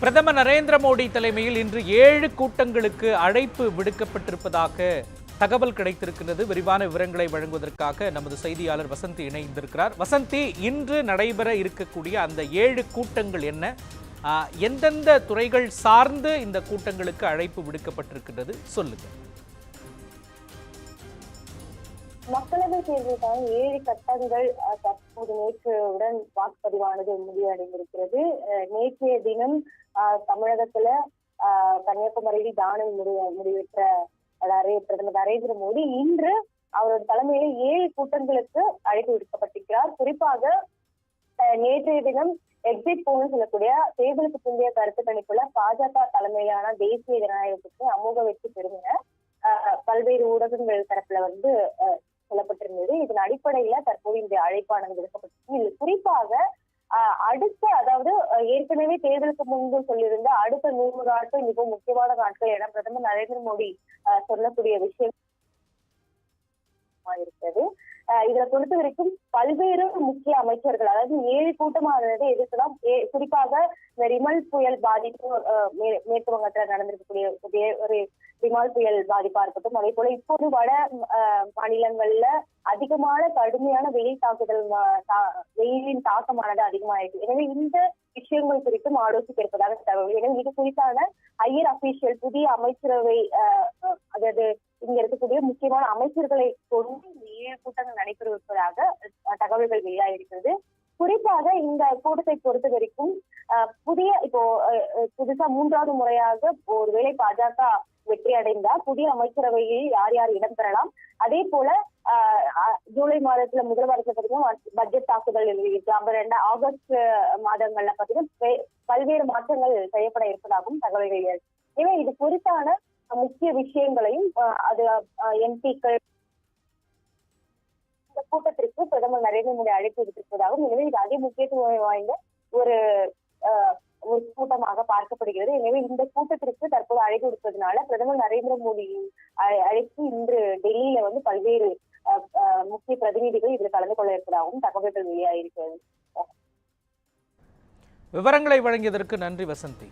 பிரதமர் நரேந்திர மோடி தலைமையில் இன்று ஏழு கூட்டங்களுக்கு அழைப்பு விடுக்கப்பட்டிருப்பதாக தகவல் கிடைத்திருக்கிறது விரிவான விவரங்களை வழங்குவதற்காக நமது செய்தியாளர் வசந்தி இணைந்திருக்கிறார். வசந்தி இன்று நடைபெற இருக்கக்கூடிய அந்த ஏழு கூட்டங்கள் என்ன? எந்தெந்த துறைகள் சார்ந்து இந்த கூட்டங்களுக்கு அழைப்பு விடுக்கப்பட்டிருக்கிறது சொல்லுங்கள் மக்களவை தேர்தலுக்கான ஏழு கட்டங்கள் தற்போது நேற்றுடன் வாக்குப்பதிவானது முடிவடைந்திருக்கிறது. நேற்றைய தினம் தமிழகத்துல கன்னியாகுமரியில் தானம் முடி முடிவெற்ற நரே- பிரதமர் நரேந்திர மோடி இன்று அவரது தலைமையில் ஏழு கூட்டங்களுக்கு அழைப்பு விடுக்கப்பட்டிருக்கிறார். குறிப்பாக நேற்றைய தினம் எக்ஸிட் போல்னு சொல்லக்கூடிய தேர்தலுக்கு பிந்தைய கருத்து கணிப்புல பாஜக தலைமையிலான தேசிய ஜனநாயகத்துக்கு அமோக வெற்றி பெறுகிற பல்வேறு ஊடகங்கள் தரப்புல வந்து சொல்லப்பட்டிருந்தது. இதன் அடிப்படையில தற்போது இந்த அழைப்பானது விடுக்கப்பட்டிருக்கு. இதில் குறிப்பாக அடுத்த அதாவது ஏற்கனவே தேர்தலுக்கு முன்பு சொல்லியிருந்த அடுத்த நூறு நாட்கள் மிகவும் முக்கியமான நாட்கள் என பிரதமர் நரேந்திர மோடி சொல்லக்கூடிய விஷயம் இருக்கிறது ஆஹ், இதுல பொறுத்த வரைக்கும் பல்வேறு முக்கிய அமைச்சர்கள் அதாவது ஏழு கூட்டமானது எதுக்குதான் குறிப்பாக இந்த ரிமல் புயல் பாதிப்பு மேற்கு வங்கத்துல நடந்திருக்கக்கூடிய ஒரு ரிமால் புயல் பாதிப்பா இருக்கட்டும் அதே போல இப்போது வட மாநிலங்கள்ல அதிகமான கடுமையான வெயில் தாக்குதல் தா- வெயிலின் தாக்கமானது அதிகமாயிருக்கு. எனவே இந்த விஷயங்கள் குறித்தும் ஆலோசிக்க இருப்பதாக தகவல். எனவே இது குறித்தான ஹையர் அபிஷியல் புதிய அமைச்சரவை அதாவது இங்க இருக்கக்கூடிய முக்கியமான அமைச்சர்களை கொண்டு இந்த ஏழு கூட்டங்கள் நடைபெறுவதாக தகவல்கள் வெளியாகிருக்கிறது குறிப்பாக இந்த கூட்டத்தை பொறுத்த வரைக்கும் புதிய இப்போ புதுசா மூன்றாவது முறையாக ஒருவேளை பாஜக வெற்றி அடைந்தால் புதிய அமைச்சரவையில் யார் யார் இடம்பெறலாம் அதே போல ஆஹ், ஜூலை மாதத்துல முதல் வாரத்துல பாத்தீங்கன்னா பட்ஜெட் தாக்குதல் இருக்கு அப்புறம் ரெண்டு ஆகஸ்ட் மாதங்கள்ல பாத்தீங்கன்னா பல்வேறு மாற்றங்கள் செய்யப்பட இருப்பதாகவும் தகவல்கள் எனவே இது குறித்தான முக்கிய விஷயங்களையும் அது எம்பிக்கள் இந்த கூட்டத்திற்கு பிரதமர் நரேந்திர மோடி அழைப்பு விடுத்திருப்பதாகவும் எனவே இது அதிக முக்கியத்துவம் வாய்ந்த ஒரு ஒரு கூட்டமாக பார்க்கப்படுகிறது. எனவே இந்த கூட்டத்திற்கு தற்போது அழைப்பு விடுப்பதனால பிரதமர் நரேந்திர மோடி அழைத்து இன்று டெல்லியில வந்து பல்வேறு முக்கிய பிரதிநிதிகள் இதில் கலந்து கொள்ள இருப்பதாகவும் தகவல்கள் வெளியாகிருக்கிறது விவரங்களை வழங்கியதற்கு நன்றி வசந்தி.